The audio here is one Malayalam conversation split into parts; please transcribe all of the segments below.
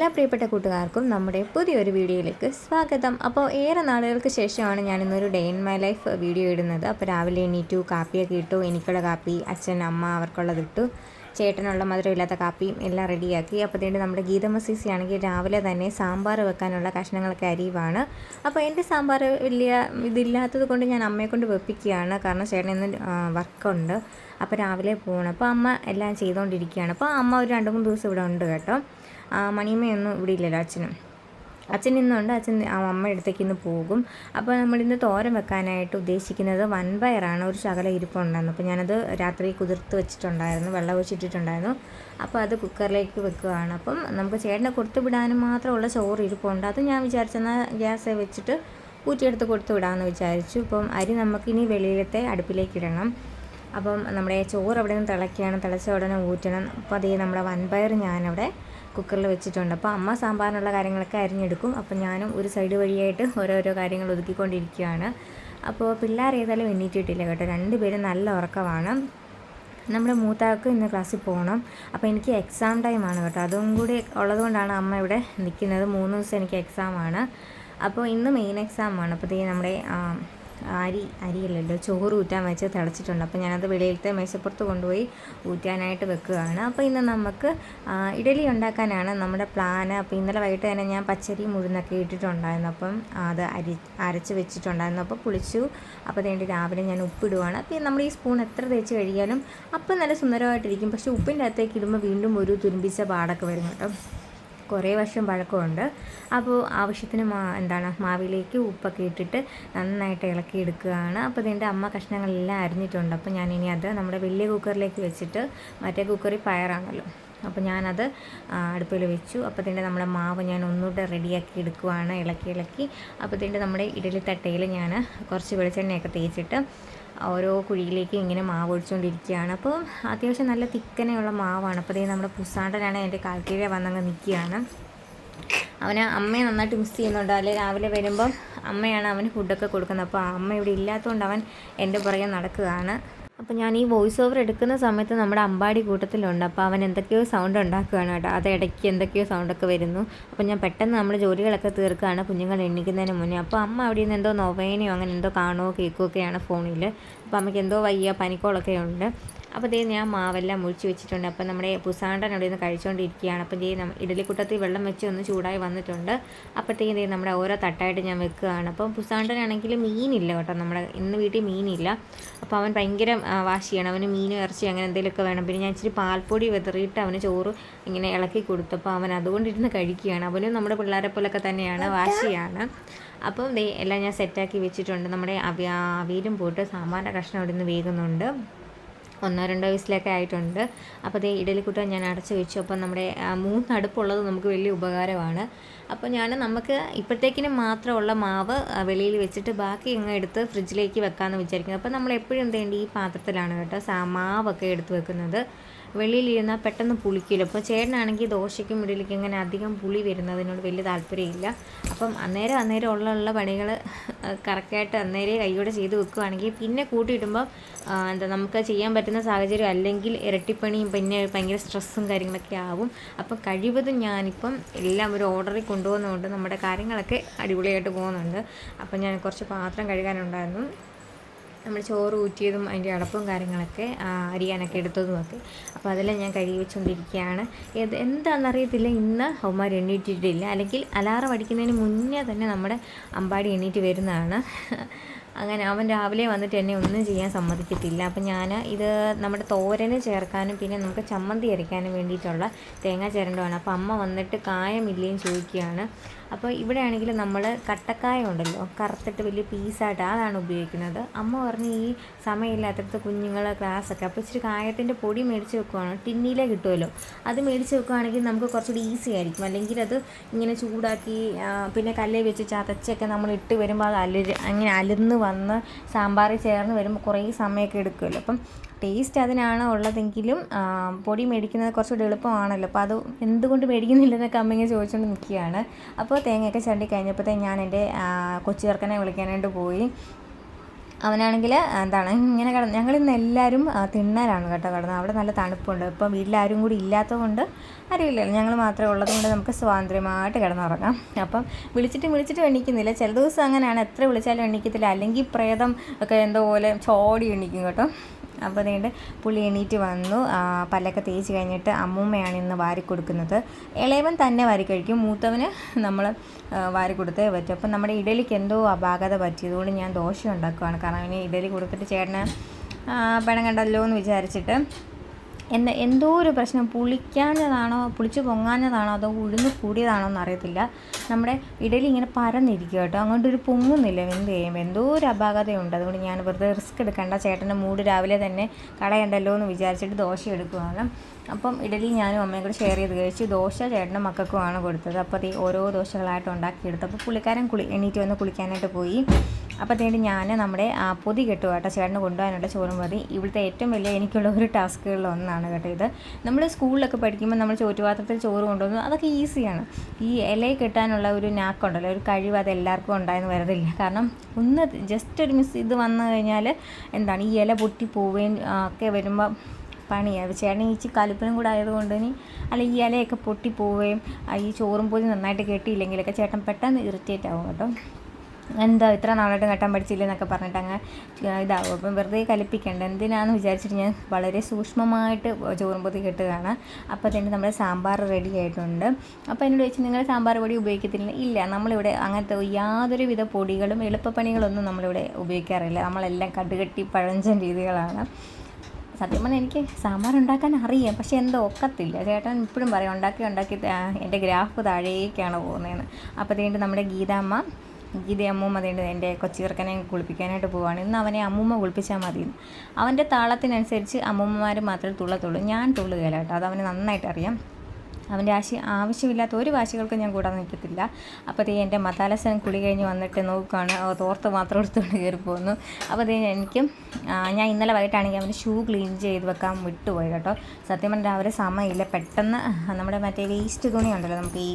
എല്ലാ പ്രിയപ്പെട്ട കൂട്ടുകാർക്കും നമ്മുടെ പുതിയൊരു വീഡിയോയിലേക്ക് സ്വാഗതം. അപ്പോൾ ഏറെ നാളുകൾക്ക് ശേഷമാണ് ഞാനിന്നൊരു day in my life video ഇടുന്നത്. അപ്പോൾ രാവിലെ എണീറ്റു കാപ്പിയൊക്കെ ഇട്ടു എനിക്കുള്ള കാപ്പി അച്ഛൻ അമ്മ അവർക്കുള്ളത് ഇട്ടു ചേട്ടനുള്ള മധുരമില്ലാത്ത കാപ്പിയും എല്ലാം റെഡിയാക്കി അപ്പോൾ അപ്പോഴത്തേണ്ട് നമ്മുടെ ഗീതമ്മ സിസി ആണെങ്കിൽ രാവിലെ തന്നെ സാമ്പാർ വെക്കാനുള്ള കഷ്ണങ്ങളൊക്കെ അരിവാണ് അപ്പോൾ എന്റെ സാമ്പാർ വലിയ ഇതില്ലാത്തത് കൊണ്ട് ഞാൻ അമ്മയെ കൊണ്ട് വെപ്പിക്കുകയാണ്. കാരണം ചേട്ടൻ ഇന്ന് വർക്കുണ്ട് അപ്പോൾ രാവിലെ പോകണം. അപ്പോൾ അമ്മ എല്ലാം ചെയ്തുകൊണ്ടിരിക്കുകയാണ്. അപ്പോൾ അമ്മ ഒരു രണ്ട് മൂന്ന് ദിവസം ഇവിടെ ഉണ്ട് കേട്ടോ. മണിയമ്മയൊന്നും ഇവിടെ ഇല്ലല്ലോ അച്ഛനും. അച്ഛൻ ഇന്നുണ്ട്. അച്ഛൻ ആ അമ്മ അടുത്തേക്ക് ഇന്ന് പോകും. അപ്പോൾ നമ്മളിന്ന് തോരൻ വെക്കാനായിട്ട് ഉദ്ദേശിക്കുന്നത് വൻപയറാണ്. ഒരു ശകല ഇരിപ്പുണ്ടായിരുന്നു. അപ്പോൾ ഞാനത് രാത്രി കുതിർത്ത് വെച്ചിട്ടുണ്ടായിരുന്നു. വെള്ളം ഒഴിച്ചിട്ടിട്ടുണ്ടായിരുന്നു അപ്പോൾ അത് കുക്കറിലേക്ക് വെക്കുകയാണ്. അപ്പം നമുക്ക് ചേട്ടനെ കൊടുത്തു വിടാനും മാത്രമുള്ള ചോറ് ഇരിപ്പുണ്ട്. അത് ഞാൻ വിചാരിച്ചെന്നാൽ ഗ്യാസ് വെച്ചിട്ട് ഊറ്റിയെടുത്ത് കൊടുത്തു വിടാമെന്ന് വിചാരിച്ചു. ഇപ്പം അരി നമുക്കിനി വെളിയിലത്തെ അടുപ്പിലേക്ക് ഇടണം. അപ്പം നമ്മുടെ ചോറ് അവിടെ നിന്ന് തിളയ്ക്കുകയാണ്. തിളച്ച ഉടനെ ഊറ്റണം. അപ്പോൾ അതേ നമ്മുടെ വൻപയർ ഞാനവിടെ കുക്കറിൽ വെച്ചിട്ടുണ്ട്. അപ്പോൾ അമ്മ സാമ്പാറിനുള്ള കാര്യങ്ങളൊക്കെ അരിഞ്ഞെടുക്കും. അപ്പോൾ ഞാനും ഒരു സൈഡ് വഴിയായിട്ട് ഓരോരോ കാര്യങ്ങൾ ഒതുക്കിക്കൊണ്ടിരിക്കുകയാണ്. അപ്പോൾ പിള്ളേർ ഏതായാലും എണ്ണീറ്റിട്ടില്ല കേട്ടോ. രണ്ടുപേരും നല്ല ഉറക്കമാണ്. നമ്മുടെ മൂത്താൾക്ക് ഇന്ന് ക്ലാസ്സിൽ പോകണം അപ്പോൾ എനിക്ക് എക്സാം ടൈമാണ് കേട്ടോ. അതും കൂടി ഉള്ളതുകൊണ്ടാണ് അമ്മ ഇവിടെ നിൽക്കുന്നത്. മൂന്ന് ദിവസം എനിക്ക് എക്സാമാണ് അപ്പോൾ ഇന്ന് മെയിൻ എക്സാമാണ് അപ്പോൾ നമ്മുടെ അരി അരിയില്ലല്ലോ. ചോറ് ഊറ്റാൻ വെച്ച് തിളച്ചിട്ടുണ്ട്. അപ്പോൾ ഞാനത് വെളിയിലത്തെ മേശപ്പുറത്ത് കൊണ്ടുപോയി ഊറ്റാനായിട്ട് വെക്കുകയാണ്. അപ്പോൾ ഇന്ന് നമുക്ക് ഇഡലി ഉണ്ടാക്കാനാണ് നമ്മുടെ പ്ലാന് അപ്പോൾ ഇന്നലെ വൈകിട്ട് തന്നെ ഞാൻ പച്ചരി മുഴുന്നൊക്കെ ഇട്ടിട്ടുണ്ടായിരുന്നു. അപ്പം അത് അരി അരച്ച് വെച്ചിട്ടുണ്ടായിരുന്നു. അപ്പോൾ പുളിച്ചു. അപ്പോൾ വേണ്ടി രാവിലെ ഞാൻ ഉപ്പിടുവാണ്. അപ്പോൾ നമ്മൾ ഈ സ്പൂൺ എത്ര തേച്ച് കഴിയാലും അപ്പം നല്ല സുന്ദരമായിട്ടിരിക്കും. പക്ഷേ ഉപ്പിന്റെ അകത്തേക്ക് ഇടുമ്പോൾ വീണ്ടും ഒരു തുരുമ്പിച്ച പാടൊക്കെ വരും കേട്ടോ. കുറേ വർഷം പഴക്കമുണ്ട്. അപ്പോൾ ആവശ്യത്തിന് മാ എന്താണ് മാവിലേക്ക് ഉപ്പൊക്കെ ഇട്ടിട്ട് നന്നായിട്ട് ഇളക്കി എടുക്കുകയാണ്. അപ്പോൾ ഇതിന്റെ അമ്മ കഷ്ണങ്ങളെല്ലാം അരിഞ്ഞിട്ടുണ്ട്. അപ്പോൾ ഞാൻ ഇനി അത് നമ്മുടെ വലിയ കുക്കറിലേക്ക് വെച്ചിട്ട് മറ്റേ കുക്കറിൽ പയറാണല്ലോ. അപ്പോൾ ഞാനത് അടുപ്പിൽ വെച്ചു. അപ്പോൾ തന്നെ നമ്മുടെ മാവ് ഞാൻ ഒന്നുകൂടെ റെഡിയാക്കി എടുക്കുവാണ്. ഇളക്കി ഇളക്കി. അപ്പോൾ തന്നെ നമ്മുടെ ഇഡലി തട്ടയിൽ ഞാൻ കുറച്ച് വെളിച്ചെണ്ണയൊക്കെ തേച്ചിട്ട് ഓരോ കുഴിയിലേക്ക് ഇങ്ങനെ മാവ് ഒഴിച്ചുകൊണ്ടിരിക്കുകയാണ് അപ്പോൾ അത്യാവശ്യം നല്ല തിക്കനെയുള്ള മാവാണ്. അപ്പോൾ ഇതേ നമ്മുടെ പുസാണ്ടനാണ് എന്റെ കാൽക്കീഴെ വന്നങ്ങ് നിൽക്കുകയാണ്. അവന് അമ്മയെ നന്നായിട്ട് മിസ് ചെയ്യുന്നുണ്ട്. അല്ലെ രാവിലെ വരുമ്പം അമ്മയാണ് അവന് ഫുഡൊക്കെ കൊടുക്കുന്നത്. അപ്പോൾ അമ്മ ഇവിടെ ഇല്ലാത്തതുകൊണ്ട് അവൻ എന്റെ പുറകെ നടക്കുകയാണ്. അപ്പോൾ ഞാൻ ഈ വോയിസ് ഓവർ എടുക്കുന്ന സമയത്ത് നമ്മുടെ അമ്പാടി കൂട്ടത്തിലുണ്ട്. അപ്പോൾ അവൻ എന്തൊക്കെയോ സൗണ്ട് ഉണ്ടാക്കുകയാണ് കേട്ടോ. അത് ഇടയ്ക്ക് എന്തൊക്കെയോ സൗണ്ടൊക്കെ വരുന്നു. അപ്പോൾ ഞാൻ പെട്ടെന്ന് നമ്മൾ ജോലികളൊക്കെ തീർക്കുകയാണ് കുഞ്ഞുങ്ങൾ എണ്ണിക്കുന്നതിന് മുന്നേ. അപ്പോൾ അമ്മ അവിടെ നിന്ന് എന്തോ നൊവേനയോ അങ്ങനെ എന്തോ കാണുകയോ കേൾക്കുകയൊക്കെയാണ് ഫോണിൽ അപ്പോൾ അമ്മയ്ക്ക് എന്തോ വയ്യ പനിക്കോളൊക്കെ ഉണ്ട്. അപ്പോൾ ദേ ഞാൻ മാവെല്ലാം മുഴിച്ച് വെച്ചിട്ടുണ്ട്. അപ്പോൾ നമ്മുടെ പുസാണ്ടൻ അവിടെ നിന്ന് കഴിച്ചുകൊണ്ടിരിക്കുകയാണ് അപ്പോൾ ദേ ഇഡലിക്കുട്ടത്തിൽ വെള്ളം വെച്ച് ഒന്ന് ചൂടായി വന്നിട്ടുണ്ട്. അപ്പോഴത്തേക്കും ദേ നമ്മുടെ ഓരോ തട്ടായിട്ട് ഞാൻ വെക്കുകയാണ്. അപ്പം പുസാണ്ടനാണെങ്കിൽ മീനില്ല കേട്ടോ. നമ്മുടെ ഇന്ന് വീട്ടിൽ മീനില്ല. അപ്പോൾ അവൻ ഭയങ്കര വാശിയാണ്. അവന് മീൻ ഇറച്ചി അങ്ങനെ എന്തെങ്കിലുമൊക്കെ വേണം. പിന്നെ ഞാൻ ഇച്ചിരി പാൽപ്പൊടി വെതറിയിട്ട് അവന് ചോറ് ഇങ്ങനെ ഇളക്കി കൊടുത്തപ്പോൾ അവൻ അതുകൊണ്ടിരുന്ന് കഴിക്കുകയാണ്. അവനും നമ്മുടെ പിള്ളേരെ പോലൊക്കെ തന്നെയാണ്. വാശിയാണ്. അപ്പം ദേ എല്ലാം ഞാൻ സെറ്റാക്കി വെച്ചിട്ടുണ്ട്. നമ്മുടെ അവി അവിയലും പോയിട്ട് സാമ്പാറിന്റെ കഷ്ണം അവിടെ നിന്ന് വേകുന്നുണ്ട്. ഒന്നോ രണ്ടോ വയസ്സിലൊക്കെ ആയിട്ടുണ്ട്. അപ്പോൾ അതേ ഇഡലിക്കുട്ട ഞാൻ അടച്ചു വെച്ചു. അപ്പം നമ്മുടെ മൂന്ന് അടുപ്പുള്ളത് നമുക്ക് വലിയ ഉപകാരമാണ്. അപ്പോൾ ഞാൻ നമുക്ക് ഇപ്പോഴത്തേക്കിന് മാത്രമുള്ള മാവ് വെളിയിൽ വെച്ചിട്ട് ബാക്കി ഇങ്ങ് എടുത്ത് ഫ്രിഡ്ജിലേക്ക് വെക്കാമെന്ന് വിചാരിക്കുന്നത് അപ്പോൾ നമ്മൾ എപ്പോഴും എന്ത് ചെയ്യേണ്ടത് ഈ പാത്രത്തിലാണ് കേട്ടോ മാവൊക്കെ എടുത്ത് വെക്കുന്നത്. വെളിയിലിരുന്നാൽ പെട്ടെന്ന് പുളിക്കില്ല അപ്പോൾ ചേട്ടനാണെങ്കിൽ ദോശയ്ക്കും ഇഡലിക്കും ഇങ്ങനെ അധികം പുളി വരുന്നതിനോട് വലിയ താല്പര്യമില്ല. അപ്പം അന്നേരം അന്നേരം ഉള്ള ഉള്ള പണികൾ കറക്റ്റായിട്ട് അന്നേരം കൈയോടെ ചെയ്ത് വെക്കുകയാണെങ്കിൽ പിന്നെ കൂട്ടിയിടുമ്പോൾ എന്താ നമുക്ക് ചെയ്യാൻ പറ്റുന്ന സാഹചര്യം അല്ലെങ്കിൽ ഇരട്ടിപ്പണിയും പിന്നെ ഭയങ്കര സ്ട്രെസ്സും കാര്യങ്ങളൊക്കെ ആവും. അപ്പം കഴിവതും ഞാനിപ്പം എല്ലാം ഒരു ഓർഡറിൽ കൊണ്ടുപോകുന്നതുകൊണ്ട് നമ്മുടെ കാര്യങ്ങളൊക്കെ അടിപൊളിയായിട്ട് പോകുന്നുണ്ട്. അപ്പം ഞാൻ കുറച്ച് പാത്രം കഴുകാനുണ്ടായിരുന്നു. നമ്മൾ ചോറ് ഊറ്റിയതും അതിന്റെ അടപ്പും കാര്യങ്ങളൊക്കെ അരിയാനൊക്കെ എടുത്തതുമൊക്കെ അപ്പോൾ അതെല്ലാം ഞാൻ കഴുകി വെച്ചുകൊണ്ടിരിക്കുകയാണ് ഏത് എന്താണെന്നറിയത്തില്ല ഇന്ന് ഹൗമാർ എണ്ണീറ്റിട്ടില്ല അല്ലെങ്കിൽ അലാറം അടിക്കുന്നതിന് മുന്നേ തന്നെ നമ്മുടെ അമ്പാടി എണ്ണീറ്റ് വരുന്നതാണ്. അങ്ങനെ അവൻ രാവിലെ വന്നിട്ട് എന്നെ ഒന്നും ചെയ്യാൻ സമ്മതിക്കത്തില്ല. അപ്പം ഞാൻ ഇത് നമ്മുടെ തോരന് ചേർക്കാനും പിന്നെ നമുക്ക് ചമ്മന്തി അരയ്ക്കാനും വേണ്ടിയിട്ടുള്ള തേങ്ങ ചിരണ്ടുമാണ് അപ്പോൾ അമ്മ വന്നിട്ട് കായമില്ലേയും ചോദിക്കുകയാണ്. അപ്പോൾ ഇവിടെ ആണെങ്കിൽ നമ്മൾ കട്ടക്കായ ഉണ്ടല്ലോ കറുത്തിട്ട് വലിയ പീസായിട്ട് അതാണ് ഉപയോഗിക്കുന്നത്. അമ്മ പറഞ്ഞ് ഈ സമയമില്ലാത്തടത്ത് കുഞ്ഞുങ്ങൾ ക്ലാസ്സൊക്കെ അപ്പോൾ ഇച്ചിരി കായത്തിന്റെ പൊടി മേടിച്ച് വെക്കുവാണ്. ടിന്നിയിലേ കിട്ടുമല്ലോ. അത് മേടിച്ച് വെക്കുവാണെങ്കിൽ നമുക്ക് കുറച്ചുകൂടി ഈസി ആയിരിക്കും. അല്ലെങ്കിൽ അത് ഇങ്ങനെ ചൂടാക്കി പിന്നെ കല്ലേ വെച്ച് ചതച്ചൊക്കെ നമ്മൾ ഇട്ട് വരുമ്പോൾ അത് അലര് അങ്ങനെ അലിന്ന് വന്ന് സാമ്പാറിൽ ചേർന്ന് വരുമ്പോൾ കുറേ സമയമൊക്കെ എടുക്കുമല്ലോ. അപ്പം ടേസ്റ്റ് അതിനാണ് ഉള്ളതെങ്കിലും പൊടി മേടിക്കുന്നത് കുറച്ചുകൂടി എളുപ്പമാണല്ലോ. അപ്പോൾ അത് എന്തുകൊണ്ട് മേടിക്കുന്നില്ലെന്നൊക്കെ അമ്മ ഇങ്ങനെ ചോദിച്ചുകൊണ്ട് നിൽക്കുകയാണ്. അപ്പോൾ തേങ്ങയൊക്കെ ചണ്ടി കഴിഞ്ഞപ്പോഴത്തേ ഞാൻ എന്റെ കൊച്ചു ചെറുക്കനെ വിളിക്കാനായിട്ട് പോയി. അവനാണെങ്കിൽ എന്താണ് ഇങ്ങനെ കിടന്ന് ഞങ്ങൾ ഇന്ന് എല്ലാവരും തിണ്ണലാണ് കേട്ടോ കിടന്നത്. അവിടെ നല്ല തണുപ്പുണ്ട്. ഇപ്പം വീട്ടിലാരും കൂടി ഇല്ലാത്തതുകൊണ്ട് അറിയില്ലല്ലോ ഞങ്ങൾ മാത്രമേ ഉള്ളത് കൊണ്ട് നമുക്ക് സ്വാതന്ത്ര്യമായിട്ട് കിടന്നുറങ്ങാം. അപ്പം വിളിച്ചിട്ട് വിളിച്ചിട്ട് എണീക്കുന്നില്ല. ചില ദിവസം അങ്ങനെയാണ്. എത്ര വിളിച്ചാലും എണീക്കത്തില്ല. അല്ലെങ്കിൽ പ്രേതം ഒക്കെ എന്തോ പോലെ ചോടി എണീക്കും കേട്ടോ. അപ്പോൾ അതുകൊണ്ട് പുള്ളി എണീറ്റ് വന്നു. പല്ലൊക്കെ തേച്ച് കഴിഞ്ഞിട്ട് അമ്മൂമ്മയാണ് ഇന്ന് വാരി കൊടുക്കുന്നത്. ഇളയവൻ തന്നെ വാരി കഴിക്കും മൂത്തവന് നമ്മൾ വാരി കൊടുത്തേ പറ്റും. അപ്പം നമ്മുടെ ഇഡലിക്ക് എന്തോ അപാകത പറ്റിയതുകൊണ്ട് ഞാൻ ദോശ ഉണ്ടാക്കുകയാണ് കാരണം ഇനി ഇഡലി കൊടുത്തിട്ട് ചേട്ടന് പെണം കണ്ടല്ലോ എന്ന് വിചാരിച്ചിട്ട് എന്താ എന്തോ ഒരു പ്രശ്നം പുളിക്കാഞ്ഞതാണോ പുളിച്ച് പൊങ്ങാഞ്ഞതാണോ അതോ ഉഴുന്ന് കൂടിയതാണോ എന്ന് അറിയത്തില്ല നമ്മുടെ ഇടയിൽ ഇങ്ങനെ പരന്നിരിക്കുക കേട്ടോ. അങ്ങോട്ട് ഒരു പൊങ്ങുന്നില്ല. എന്ത് ചെയ്യും? എന്തോ ഒരു അപാകതയുണ്ട്. അതുകൊണ്ട് ഞാൻ വെറുതെ റിസ്ക് എടുക്കേണ്ട. ചേട്ടന്റെ മൂഡ് രാവിലെ തന്നെ കളയണ്ടല്ലോ എന്ന് വിചാരിച്ചിട്ട് ദോശ എടുക്കുകയാണ് അപ്പം ഇഡലി ഞാനും അമ്മയും കൂടെ ഷെയർ ചെയ്ത് കഴിച്ച്. ദോശ ചേട്ടന്റെ മക്കൾക്കുമാണ് കൊടുത്തത്. അപ്പോൾ അത് ഓരോ ദോശകളായിട്ട് ഉണ്ടാക്കിയെടുത്തു. അപ്പോൾ പുള്ളിക്കാരൻ കുളി എണീറ്റ് വന്ന് കുളിക്കാനായിട്ട് പോയി. അപ്പോഴത്തേക്ക് ഞാൻ നമ്മുടെ പൊതി കെട്ടു കേട്ടോ. ചേട്ടന് കൊണ്ടുപോകാനുള്ള ചോറും മതി ഇവിടുത്തെ ഏറ്റവും വലിയ എനിക്കുള്ള ഒരു ടാസ്കുകളിൽ ഒന്നാണ് കേട്ടോ ഇത്. നമ്മൾ സ്കൂളിലൊക്കെ പഠിക്കുമ്പോൾ നമ്മൾ ചോറ്റുപാത്രത്തിൽ ചോറ് കൊണ്ടുവന്നു. അതൊക്കെ ഈസിയാണ്. ഈ ഇലയിൽ കെട്ടാനുള്ള ഒരു നാക്കുണ്ടല്ലോ ഒരു കഴിവ് അത് എല്ലാവർക്കും ഉണ്ടായെന്ന് വരതില്ല കാരണം ഒന്ന് ജസ്റ്റ് ഒരു മിസ് ഇത് വന്നു കഴിഞ്ഞാൽ എന്താണ് ഈ ഇല പൊട്ടി പോവുകയും ഒക്കെ വരുമ്പോൾ പണിയാണ് ചേട്ടൻ ഈ കലുപ്പിനും കൂടെ ആയതുകൊണ്ട് ഇനി അല്ല ഈ ഇലയൊക്കെ പൊട്ടി പോവുകയും ഈ ചോറും പോലും നന്നായിട്ട് കെട്ടിയില്ലെങ്കിലൊക്കെ ചേട്ടൻ പെട്ടെന്ന് ഇറിറ്റേറ്റ് ആവും കേട്ടോ. എന്താ ഇത്ര നാളായിട്ട് കെട്ടാൻ പഠിച്ചില്ല എന്നൊക്കെ പറഞ്ഞിട്ട് അങ്ങ് ഇതാവും. അപ്പം വെറുതെ കലിപ്പിക്കേണ്ട. എന്തിനാണെന്ന് വിചാരിച്ചിട്ട് ഞാൻ വളരെ സൂക്ഷ്മമായിട്ട് ചോറും പൊതി കെട്ടുകയാണ്. അപ്പോൾ തന്നെ നമ്മുടെ സാമ്പാർ റെഡി ആയിട്ടുണ്ട്. അപ്പോൾ എന്നോട് ചോദിച്ചു നിങ്ങൾ സാമ്പാർ പൊടി ഉപയോഗിക്കത്തില്ല? ഇല്ല നമ്മളിവിടെ അങ്ങനത്തെ യാതൊരു വിധ പൊടികളും എളുപ്പപ്പണികളൊന്നും നമ്മളിവിടെ ഉപയോഗിക്കാറില്ല. നമ്മളെല്ലാം കടുകട്ടി പഴഞ്ചൻ രീതികളാണ്. സത്യം പറഞ്ഞാൽ എനിക്ക് സാമ്പാർ ഉണ്ടാക്കാൻ അറിയാം പക്ഷെ എന്തോ ഒക്കത്തില്ല. ചേട്ടൻ ഇപ്പോഴും പറയും ഉണ്ടാക്കി ഉണ്ടാക്കി എന്റെ ഗ്രാഫ് താഴേക്കാണ് പോകുന്നതെന്ന് അപ്പോഴത്തേക്ക് നമ്മുടെ ഗീതാമ്മ ഗീത അമ്മൂമ്മ അതേണ്ട് എന്റെ കൊച്ചു ചെറുക്കനെ കുളിപ്പിക്കാനായിട്ട് പോവാണ്. ഇന്ന് അവനെ അമ്മൂമ്മ കുളിപ്പിച്ചാൽ മതി. അവന്റെ താളത്തിനനുസരിച്ച് അമ്മൂമ്മമാർ മാത്രമേ തുള്ളത്തുള്ളൂ. ഞാൻ തുള്ളുകയില്ല കേട്ടോ. അത് അവന് നന്നായിട്ട് അറിയാം അവന്റെ ആശി ആവശ്യമില്ലാത്ത ഒരു വാശികൾക്കും ഞാൻ കൂടാൻ നിൽക്കത്തില്ല. അപ്പോൾ അപ്പോഴത്തേ എന്റെ മതാലസൻ കുളി കഴിഞ്ഞ് വന്നിട്ട് നോക്കുകയാണ് തോർത്ത് മാത്രം എടുത്തുകൊണ്ട് കയറി പോകുന്നു അപ്പോൾ എനിക്കും എനിക്ക് ഞാൻ ഇന്നലെ വൈകിട്ടാണെങ്കിൽ അവന്റെ ഷൂ ക്ലീൻ ചെയ്ത് വെക്കാൻ വിട്ടുപോയി കേട്ടോ. സത്യം പറഞ്ഞാൽ രാവിലെ സമയമില്ല. പെട്ടെന്ന് നമ്മുടെ മറ്റേ വേസ്റ്റ് തുണി ഉണ്ടല്ലോ നമുക്ക് ഈ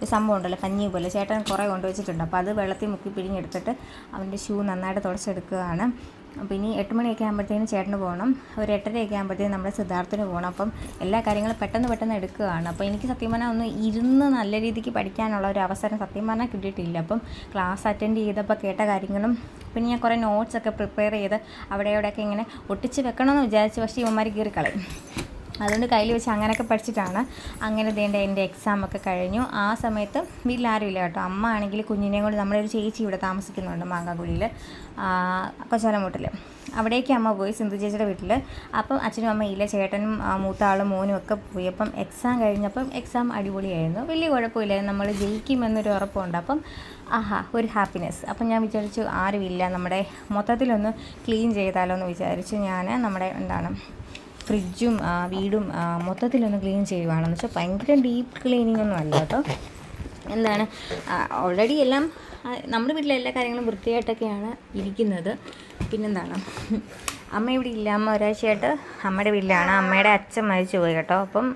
ഒരു സംഭവം ഉണ്ടല്ലോ കഞ്ഞി പോലെ ചേട്ടൻ കുറേ കൊണ്ടുവച്ചിട്ടുണ്ട് അപ്പോൾ അത് വെള്ളത്തിൽ മുക്കി പിഴിഞ്ഞെടുത്തിട്ട് അവന്റെ ഷൂ നന്നായിട്ട് തുടച്ചെടുക്കുകയാണ്. അപ്പോൾ ഇനി എട്ട് മണിയൊക്കെ ആകുമ്പോഴത്തേനും ചേട്ടന് പോകണം. ഒരു എട്ടരയൊക്കെ ആകുമ്പോഴത്തേനും നമ്മുടെ സിദ്ധാർത്ഥന് പോകണം. അപ്പം എല്ലാ കാര്യങ്ങളും പെട്ടെന്ന് പെട്ടെന്ന് എടുക്കുകയാണ്. അപ്പോൾ എനിക്ക് സത്യം പറഞ്ഞാൽ ഒന്ന് ഇരുന്ന് നല്ല രീതിക്ക് പഠിക്കാനുള്ള ഒരു അവസരം സത്യം പറഞ്ഞാൽ കിട്ടിയിട്ടില്ല. അപ്പം ക്ലാസ് അറ്റൻഡ് ചെയ്തപ്പോൾ കേട്ട കാര്യങ്ങളും പിന്നെ ഞാൻ കുറേ നോട്ട്സൊക്കെ പ്രിപ്പയർ ചെയ്ത് അവിടെ ഇവിടെയൊക്കെ ഇങ്ങനെ ഒട്ടിച്ച് വെക്കണമെന്ന് വിചാരിച്ചു പക്ഷേ ഇവന്മാർ കീറി കളയും അതുകൊണ്ട് കയ്യിൽ വെച്ച് അങ്ങനെയൊക്കെ പഠിച്ചിട്ടാണ് അങ്ങനെ ദേണ്ട എന്റെ എക്സാം ഒക്കെ കഴിഞ്ഞു. ആ സമയത്ത് വീട്ടിൽ ആരുമില്ല കേട്ടോ. അമ്മ ആണെങ്കിൽ കുഞ്ഞിനെയും കൊണ്ട് നമ്മുടെ ഒരു ചേച്ചി ഇവിടെ താമസിക്കുന്നുണ്ട് മാങ്ങാക്കുഴിയിൽ കൊച്ചാലമൂട്ടിൽ അവിടേക്ക് അമ്മ പോയി സിന്ധു ചേച്ചിയുടെ വീട്ടിൽ അപ്പം അച്ഛനും അമ്മയില്ല ചേട്ടനും ആ, മൂത്ത ആളും മോനും ഒക്കെ പോയി. അപ്പം എക്സാം കഴിഞ്ഞപ്പം എക്സാം അടിപൊളിയായിരുന്നു. വലിയ കുഴപ്പമില്ലായിരുന്നു. നമ്മൾ ജയിക്കുമെന്നൊരു ഉറപ്പുണ്ട്. അപ്പം ആഹാ ഒരു ഹാപ്പിനെസ് അപ്പം ഞാൻ വിചാരിച്ചു ആരുമില്ല. നമ്മുടെ മൊത്തത്തിലൊന്ന് ക്ലീൻ ചെയ്താലോ എന്ന് വിചാരിച്ചു. ഞാൻ നമ്മുടെ എന്താണ് ഫ്രിഡ്ജും വീടും മൊത്തത്തിലൊന്ന് ക്ലീൻ ചെയ്യുവാണെന്ന് വെച്ചാൽ ഭയങ്കര ഡീപ്പ് ക്ലീനിങ് ഒന്നും അല്ല കേട്ടോ. എന്താണ് ഓൾറെഡി എല്ലാം നമ്മുടെ വീട്ടിലെ എല്ലാ കാര്യങ്ങളും വൃത്തിയായിട്ടൊക്കെയാണ് ഇരിക്കുന്നത്. പിന്നെന്താണ് അമ്മ ഇവിടെ ഇല്ല. അമ്മ ഒരാഴ്ചയായിട്ട് അമ്മയുടെ വീട്ടിലാണ്. അമ്മയുടെ അച്ഛൻ മരിച്ചു പോയി കേട്ടോ. അപ്പം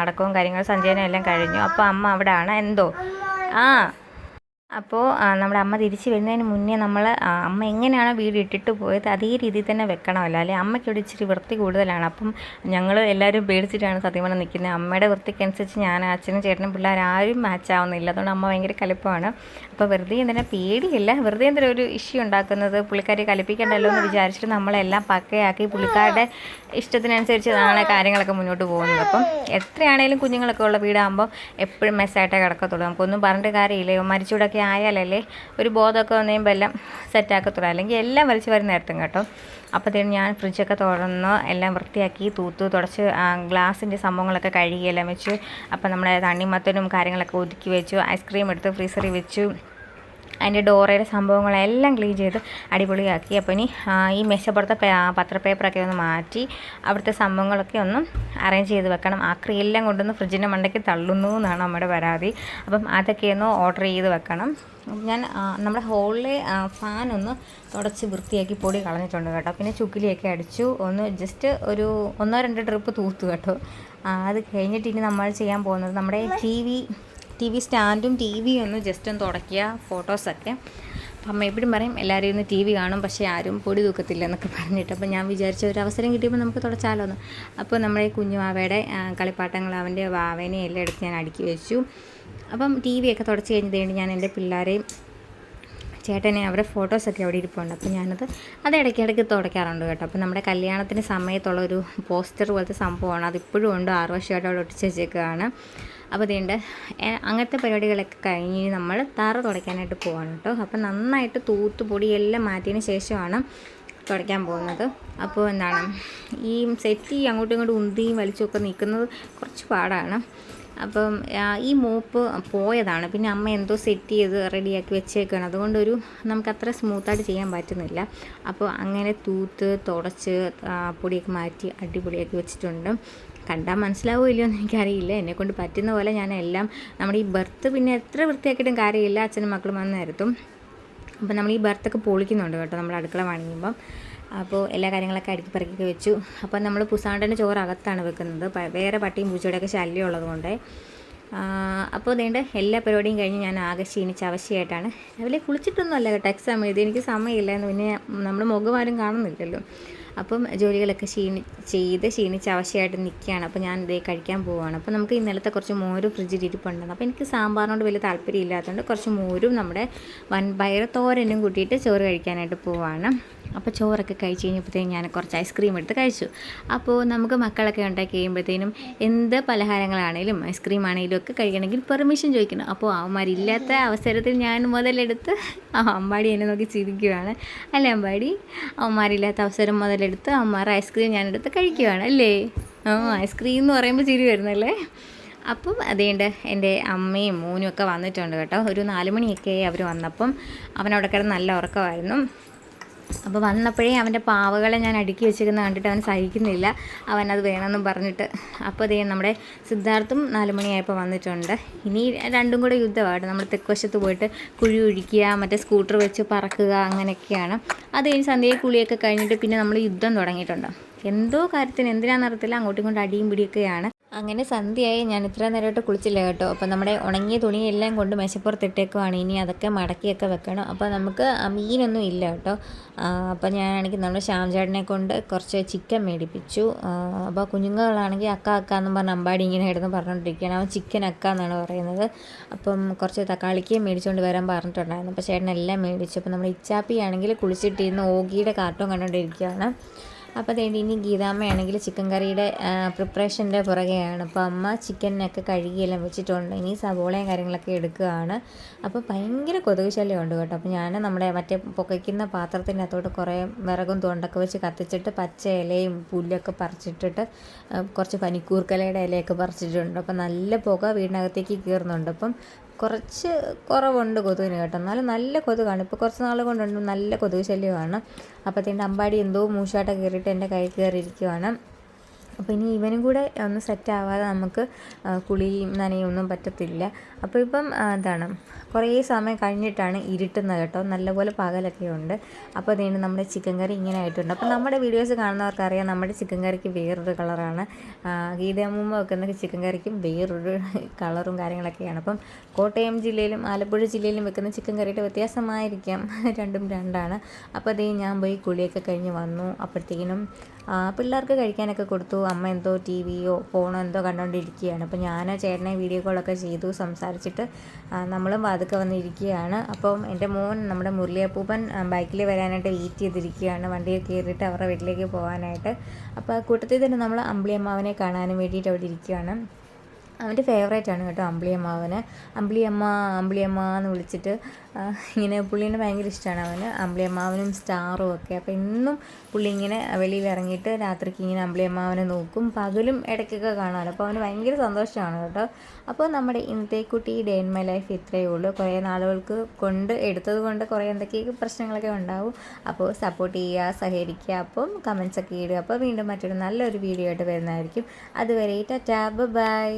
അടക്കവും കാര്യങ്ങളും സഞ്ചയനം എല്ലാം കഴിഞ്ഞു. അപ്പോൾ അമ്മ അവിടെയാണ് എന്തോ ആ അപ്പോൾ നമ്മുടെ അമ്മ തിരിച്ച് വരുന്നതിന് മുന്നേ നമ്മൾ അമ്മ എങ്ങനെയാണോ വീട് ഇട്ടിട്ട് പോയത് അതേ രീതിയിൽ തന്നെ വെക്കണമല്ലോ. അല്ലെ? അമ്മയ്ക്ക് ഇവിടെ ഇച്ചിരി വൃത്തി കൂടുതലാണ്. അപ്പം ഞങ്ങൾ എല്ലാവരും പേടിച്ചിട്ടാണ് സത്യം പറഞ്ഞാൽ നിൽക്കുന്നത് അമ്മയുടെ വൃത്തിക്കനുസരിച്ച് ഞാൻ അച്ഛനും ചേട്ടനും പിള്ളേർ ആരും മാച്ച് ആവുന്നില്ല. അതുകൊണ്ട് അമ്മ ഭയങ്കര കലിപ്പമാണ് അപ്പോൾ വെറുതെ എന്തിനാ പേടിയില്ല. വെറുതെ എന്തിനാ ഒരു ഇഷ്യൂ ഉണ്ടാക്കുന്നത്? പുള്ളിക്കാരെ കലിപ്പിക്കണ്ടല്ലോ എന്ന് വിചാരിച്ചിട്ട് നമ്മളെല്ലാം പക്കയാക്കി പുള്ളിക്കാരുടെ ഇഷ്ടത്തിനനുസരിച്ചാണ് കാര്യങ്ങളൊക്കെ മുന്നോട്ട് പോകുന്നത്. അപ്പം എത്രയാണേലും കുഞ്ഞുങ്ങളൊക്കെ ഉള്ള വീടാകുമ്പോൾ എപ്പോഴും മെസ്സായിട്ടേ കിടക്കത്തുള്ളൂ. നമുക്കൊന്നും പറഞ്ഞിട്ട് കാര്യമില്ല. ഇവൻ മരിച്ചൂടൊക്കെ ആയാലല്ലേ ഒരു ബോധമൊക്കെ വന്നുകഴിയുമ്പോൾ എല്ലാം സെറ്റാക്കത്തുള്ളൂ അല്ലെങ്കിൽ എല്ലാം വലിച്ചു വരുന്ന നേരത്തും കേട്ടോ. അപ്പോഴത്തേനും ഞാൻ ഫ്രിഡ്ജൊക്കെ തുറന്ന് എല്ലാം വൃത്തിയാക്കി തൂത്ത് തുടച്ച് ഗ്ലാസിന്റെ സംഭവങ്ങളൊക്കെ കഴുകിയെല്ലാം വെച്ചു അപ്പോൾ നമ്മുടെ തണ്ണിമത്തനും കാര്യങ്ങളൊക്കെ ഒതുക്കി വെച്ചു ഐസ്ക്രീം എടുത്ത് ഫ്രീസറിൽ വെച്ചു അതിന്റെ ഡോറയുടെ സംഭവങ്ങളെല്ലാം ക്ലീൻ ചെയ്ത് അടിപൊളിയാക്കി. അപ്പോൾ ഇനി ഈ മേശപ്പുറത്തെ പത്രപേപ്പറൊക്കെ ഒന്ന് മാറ്റി അവിടുത്തെ സംഭവങ്ങളൊക്കെ ഒന്ന് അറേഞ്ച് ചെയ്ത് വെക്കണം. ആ എല്ലാം കൊണ്ടുവന്ന് ഫ്രിഡ്ജിന്റെ മണ്ടയ്ക്ക് തള്ളുന്നു എന്നാണ് നമ്മുടെ പരാതി. അപ്പം അതൊക്കെ ഒന്ന് ഓർഡർ ചെയ്ത് വെക്കണം. ഞാൻ നമ്മുടെ ഹോളിലെ ഫാൻ ഒന്ന് തുടച്ച് വൃത്തിയാക്കി പൊടി കളഞ്ഞിട്ടുണ്ട് കേട്ടോ. പിന്നെ ചുക്കിലിയൊക്കെ അടിച്ചു. ഒന്ന് ജസ്റ്റ് ഒരു ഒന്നോ രണ്ടോ ട്രിപ്പ് തൂത്തു കേട്ടോ. അത് കഴിഞ്ഞിട്ട് ഇനി നമ്മൾ ചെയ്യാൻ പോകുന്നത് നമ്മുടെ ടി വി ടി വി സ്റ്റാൻഡും ടി വിയും ഒന്ന് ജസ്റ്റ് ഒന്ന് തുടയ്ക്കുക ഫോട്ടോസൊക്കെ അപ്പം അമ്മ എപ്പോഴും പറയും എല്ലാവരും ഇന്ന് ടി വി കാണും പക്ഷേ ആരും പൊടി തൂക്കത്തില്ല എന്നൊക്കെ പറഞ്ഞിട്ട്. അപ്പോൾ ഞാൻ വിചാരിച്ച ഒരു അവസരം കിട്ടിയപ്പോൾ നമുക്ക് തുടച്ചാലോ എന്ന്. അപ്പോൾ നമ്മുടെ കുഞ്ഞുമാവയുടെ കളിപ്പാട്ടങ്ങൾ അവന്റെ വാവേനെ എല്ലാം എടുത്ത് ഞാൻ അടുക്കി വെച്ചു. അപ്പം ടി വിയൊക്കെ തുടച്ച് കഴിഞ്ഞത് ഞാൻ എന്റെ പിള്ളേരെയും ചേട്ടനെ അവരുടെ ഫോട്ടോസൊക്കെ അവിടെ ഇരിപ്പുണ്ട്. അപ്പോൾ ഞാനത് അത് ഇടയ്ക്കിടയ്ക്ക് തുടയ്ക്കാറുണ്ട് കേട്ടോ. അപ്പോൾ നമ്മുടെ കല്യാണത്തിന് സമയത്തുള്ള ഒരു പോസ്റ്റർ പോലത്തെ സംഭവമാണ്. അതിപ്പോഴും ഉണ്ട്. ആറ് വർഷമായിട്ട് അവിടെ ഒട്ടിച്ച് വെച്ചേക്കുകയാണ് അപ്പോൾ അതുകൊണ്ട് അങ്ങനത്തെ പരിപാടികളൊക്കെ കഴിഞ്ഞ് നമ്മൾ തറ തുടയ്ക്കാനായിട്ട് പോവാണ് കേട്ടോ. അപ്പോൾ നന്നായിട്ട് തൂത്ത് പൊടി പൊടിയെല്ലാം മാറ്റിയതിന് ശേഷമാണ് തുടയ്ക്കാൻ പോകുന്നത്. അപ്പോൾ എന്താണ് ഈ സെറ്റ് ഈ അങ്ങോട്ടും ഇങ്ങോട്ടും ഉന്തിയും വലിച്ചുമൊക്കെ നിൽക്കുന്നത് കുറച്ച് പാടാണ്. അപ്പം ഈ മോപ്പ് പോയതാണ്. പിന്നെ അമ്മ എന്തോ സെറ്റ് ചെയ്ത് റെഡിയാക്കി വെച്ചേക്കാണ്. അതുകൊണ്ടൊരു നമുക്ക് അത്ര സ്മൂത്തായിട്ട് ചെയ്യാൻ പറ്റുന്നില്ല. അപ്പോൾ അങ്ങനെ തൂത്ത് തുടച്ച് പൊടിയൊക്കെ മാറ്റി അടിപൊളിയാക്കി വെച്ചിട്ടുണ്ട്. കണ്ടാൽ മനസ്സിലാവുമോ ഇല്ലയോ എന്ന് എനിക്കറിയില്ല. എന്നെക്കൊണ്ട് പറ്റുന്ന പോലെ ഞാൻ എല്ലാം നമ്മുടെ ഈ ബർത്ത് പിന്നെ എത്ര വൃത്തിയാക്കിയിട്ടും കാര്യമില്ല. അച്ഛനും മക്കളും വന്ന് നേരത്തും. അപ്പം നമ്മൾ ഈ ബർത്തൊക്കെ പൊളിക്കുന്നുണ്ട് കേട്ടോ. നമ്മൾ അടുക്കള വാങ്ങിക്കുമ്പം അപ്പോൾ എല്ലാ കാര്യങ്ങളൊക്കെ അടുക്കി പറക്കി വെച്ചു. അപ്പം നമ്മൾ പുസാണ്ടന്റെ ചോറ് അകത്താണ് വെക്കുന്നത് വേറെ പട്ടിയും പൂച്ചയുടെയൊക്കെ ശല്യം ഉള്ളതുകൊണ്ട്. അപ്പോൾ അതേണ്ട എല്ലാ പരിപാടിയും കഴിഞ്ഞ് ഞാൻ ആകെ ക്ഷീണിച്ച് അവശയായിട്ടാണ്. രാവിലെ കുളിച്ചിട്ടൊന്നുമല്ല കേട്ടോ. എക്സാം എഴുതി. എനിക്ക് സമയമില്ല എന്ന് പിന്നെ നമ്മൾ മുഖമാരും കാണുന്നില്ലല്ലോ. അപ്പം ജോലികളൊക്കെ ക്ഷീണി ചെയ്ത് ക്ഷീണിച്ച് അവശയായിട്ട് നിൽക്കുകയാണ്. അപ്പോൾ ഞാൻ ഇതേ കഴിക്കാൻ പോവുകയാണ് അപ്പോൾ നമുക്ക് ഇന്നലത്തെ കുറച്ച് മോരും ഫ്രിഡ്ജിൽ ഇരിപ്പുണ്ടെന്ന്. അപ്പോൾ എനിക്ക് സാമ്പാറിനോട് വലിയ താല്പര്യം ഇല്ലാത്തതുകൊണ്ട് കുറച്ച് മോരും നമ്മുടെ വൻപയർ തോരനും കൂട്ടിയിട്ട് ചോറ് കഴിക്കാനായിട്ട് പോവുകയാണ് അപ്പോൾ ചോറൊക്കെ കഴിച്ച് കഴിഞ്ഞപ്പോഴത്തേക്കും ഞാൻ കുറച്ച് ഐസ്ക്രീം എടുത്ത് കഴിച്ചു. അപ്പോൾ നമുക്ക് മക്കളൊക്കെ ഉണ്ടാക്കി കഴിയുമ്പോഴത്തേനും എന്ത് പലഹാരങ്ങളാണേലും ഐസ്ക്രീം ആണെങ്കിലും ഒക്കെ കഴിക്കണമെങ്കിൽ പെർമിഷൻ ചോദിക്കണം. അപ്പോൾ അവന്മാരില്ലാത്ത അവസരത്തിൽ ഞാൻ മുതലെടുത്ത് ആ അമ്പാടി എന്നെ നോക്കി ചിരിക്കുകയാണ് അല്ലേ അമ്പാടി? അവന്മാരില്ലാത്ത അവസരം മുതലെടുത്ത് അവന്മാർ ഐസ്ക്രീം ഞാനെടുത്ത് കഴിക്കുകയാണ് അല്ലേ? ആ ഐസ്ക്രീം എന്ന് പറയുമ്പോൾ ചിരി വരുന്നല്ലേ? അപ്പം അതേണ്ട് എന്റെ അമ്മയും മോനും ഒക്കെ വന്നിട്ടുണ്ട് കേട്ടോ. ഒരു നാല് മണിയൊക്കെ അവർ വന്നപ്പം അവനവിടെ കിടന്ന് നല്ല ഉറക്കമായിരുന്നു. അപ്പോൾ വന്നപ്പോഴേ അവന്റെ പാവകളെ ഞാൻ അടുക്കി വെച്ചിരിക്കുന്നത് കണ്ടിട്ട് അവൻ സഹിക്കുന്നില്ല. അവൻ അത് വേണമെന്നും പറഞ്ഞിട്ട്. അപ്പോൾ അതേ നമ്മുടെ സിദ്ധാർത്ഥും നാല് മണിയായപ്പോൾ വന്നിട്ടുണ്ട്. ഇനി രണ്ടും കൂടെ യുദ്ധമാണ് നമ്മൾ തെക്കുവശത്ത് പോയിട്ട് കുഴി ഒഴിക്കുക മറ്റേ സ്കൂട്ടർ വെച്ച് പറക്കുക അങ്ങനെയൊക്കെയാണ്. അത് കഴിഞ്ഞ് സന്ധ്യയെ കുളിയൊക്കെ കഴിഞ്ഞിട്ട് പിന്നെ നമ്മൾ യുദ്ധം തുടങ്ങിയിട്ടുണ്ട്. എന്തോ കാര്യത്തിന് എന്തിനാണെന്നറിയത്തില്ല അങ്ങോട്ടും ഇങ്ങോട്ടും അടിയും പിടിയൊക്കെയാണ്. അങ്ങനെ സന്ധ്യയായി. ഞാൻ ഇത്ര നേരമായിട്ട് കുളിച്ചില്ല കേട്ടോ. അപ്പോൾ നമ്മുടെ ഉണങ്ങിയ തുണിയെല്ലാം കൊണ്ട് മേശപ്പുറത്തിട്ടേക്കുവാണ്. ഇനി അതൊക്കെ മടക്കിയൊക്കെ വെക്കണം. അപ്പോൾ നമുക്ക് മീനൊന്നും ഇല്ല കേട്ടോ. അപ്പോൾ ഞാനാണെങ്കിൽ നമ്മുടെ ശ്യാംചേട്ടനെ കൊണ്ട് കുറച്ച് ചിക്കൻ മേടിപ്പിച്ചു. അപ്പോൾ കുഞ്ഞുങ്ങളാണെങ്കിൽ അക്ക അക്ക എന്നും പറഞ്ഞ അമ്പാടി ഇങ്ങനെ കിടന്ന് പറഞ്ഞുകൊണ്ടിരിക്കുകയാണ് അവൻ ചിക്കൻ അക്ക എന്നാണ് പറയുന്നത്. അപ്പം കുറച്ച് തക്കാളിക്ക് മേടിച്ചുകൊണ്ട് വരാൻ പറഞ്ഞിട്ടുണ്ടായിരുന്നു. അപ്പോൾ ചേട്ടനെല്ലാം മേടിച്ചു. അപ്പോൾ നമ്മുടെ ഇച്ചാപ്പി ആണെങ്കിൽ കുളിച്ചിട്ടിരുന്ന് ഓഗിയുടെ കാർട്ടൂൺ കണ്ടുകൊണ്ടിരിക്കുകയാണ് അപ്പോൾ അതേ ഇനി ഗീതാമ്മയാണെങ്കിൽ ചിക്കൻ കറിയുടെ പ്രിപ്പറേഷന്റെ പുറകെയാണ്. അപ്പോൾ അമ്മ ചിക്കനൊക്കെ കഴുകിയെല്ലാം വെച്ചിട്ടുണ്ട്. ഇനി സവോളയും കാര്യങ്ങളൊക്കെ എടുക്കുകയാണ്. അപ്പോൾ ഭയങ്കര കൊതുക് ശല്യമുണ്ട് കേട്ടോ. അപ്പോൾ ഞാൻ നമ്മുടെ മറ്റേ പുകയ്ക്കുന്ന പാത്രത്തിന്റെ അകത്തോട്ട് കുറേ വിറകും തൊണ്ടൊക്കെ വെച്ച് കത്തിച്ചിട്ട് പച്ച ഇലയും പുല്ലൊക്കെ പറിച്ചിട്ടിട്ട് കുറച്ച് പനിക്കൂർക്കലയുടെ ഇലയൊക്കെ പറിച്ചിട്ടുണ്ട്. അപ്പോൾ നല്ല പുക വീടിനകത്തേക്ക് കയറുന്നുണ്ട് അപ്പം കുറച്ച് കുറവുണ്ട് കൊതുകിന് കേട്ടോ. എന്നാലും നല്ല കൊതുകാണ്. ഇപ്പോൾ കുറച്ച് നാൾ കൊണ്ടുണ്ട് നല്ല കൊതുക് ശല്യമാണ്. അപ്പോഴത്തേന്റെ അമ്പാടി എന്തോ മൂശാട്ട കയറിയിട്ട് എന്റെ കൈ കയറിയിരിക്കുവാണ്. അപ്പോൾ ഇനി ഇവനും കൂടെ ഒന്ന് സെറ്റ് ആവാതെ നമുക്ക് കുളിയും നനയും ഒന്നും പറ്റത്തില്ല. അപ്പോൾ ഇപ്പം എന്താണ് കുറേ സമയം കഴിഞ്ഞിട്ടാണ് ഇരുട്ടുന്നത് കേട്ടോ. നല്ലപോലെ പകലൊക്കെ ഉണ്ട്. അപ്പോൾ അതുകൊണ്ട് നമ്മുടെ ചിക്കൻ കറി ഇങ്ങനെ ആയിട്ടുണ്ട്. അപ്പോൾ നമ്മുടെ വീഡിയോസ് കാണുന്നവർക്കറിയാം നമ്മുടെ ചിക്കൻ കറിക്ക് വേറൊരു കളറാണ്. ഗീതയമ്മ വെക്കുന്ന ചിക്കൻ കറിക്കും വേറൊരു കളറും കാര്യങ്ങളൊക്കെയാണ്. അപ്പം കോട്ടയം ജില്ലയിലും ആലപ്പുഴ ജില്ലയിലും വെക്കുന്ന ചിക്കൻ കറിയുടെ വ്യത്യാസമായിരിക്കാം. രണ്ടും രണ്ടാണ്. അപ്പോൾ അതേ ഞാൻ പോയി കുളിയൊക്കെ കഴിഞ്ഞ് വന്നു. അപ്പോഴത്തേക്കിനും പിള്ളേർക്ക് കഴിക്കാനൊക്കെ കൊടുത്തു. അമ്മ എന്തോ ടി വിയോ ഫോണോ എന്തോ കണ്ടുകൊണ്ടിരിക്കുകയാണ് അപ്പോൾ ഞാൻ ചേട്ടനെ വീഡിയോ കോളൊക്കെ ചെയ്തു സംസാരിച്ചിട്ട് നമ്മളും വാതുക്കെ വന്നിരിക്കുകയാണ്. അപ്പം എന്റെ മോൻ നമ്മുടെ മുരളിയപ്പൂപ്പൻ ബൈക്കിൽ വരാനായിട്ട് വെയിറ്റ് ചെയ്തിരിക്കുകയാണ്. വണ്ടിയിൽ കയറിയിട്ട് അവരുടെ വീട്ടിലേക്ക് പോകാനായിട്ട്. അപ്പോൾ കൂട്ടത്തിൽ തന്നെ നമ്മൾ അമ്പിളിയമ്മാവനെ കാണാനും വേണ്ടിയിട്ട് അവിടെ ഇരിക്കുകയാണ്. അവന്റെ ഫേവറേറ്റ് ആണ് കേട്ടോ അമ്പിളിയമ്മാവന് അമ്പിളിയമ്മ അമ്പിളിയമ്മ എന്ന് വിളിച്ചിട്ട് ഇങ്ങനെ പുള്ളീനെ ഭയങ്കര ഇഷ്ടമാണ് അവന്. അമ്പിളിയമ്മാവനും സ്റ്റാറും ഒക്കെ. അപ്പോൾ എന്നും പുള്ളി ഇങ്ങനെ വെളിയിൽ ഇറങ്ങിയിട്ട് രാത്രിക്ക് ഇങ്ങനെ അമ്പിളിയമ്മാവനെ നോക്കും. പകലും ഇടയ്ക്കൊക്കെ കാണാമല്ലോ. അപ്പോൾ അവന് ഭയങ്കര സന്തോഷമാണ് കേട്ടോ. അപ്പോൾ നമ്മുടെ ഇന്നത്തെ കുട്ടി ഡേ ഇൻ മൈ ലൈഫ് ഇത്രയേ ഉള്ളൂ. കുറേ നാളുകൾക്ക് കൊണ്ട് എടുത്തത് കൊണ്ട് കുറേ എന്തൊക്കെയൊക്കെ പ്രശ്നങ്ങളൊക്കെ ഉണ്ടാവും. അപ്പോൾ സപ്പോർട്ട് ചെയ്യുക സഹകരിക്കുക. അപ്പം കമൻസ് ഒക്കെ ഇടുക. അപ്പോൾ വീണ്ടും മറ്റൊരു നല്ലൊരു വീഡിയോ ആയിട്ട് വരുന്നതായിരിക്കും. അതുവരെ ടാറ്റാ. ബൈ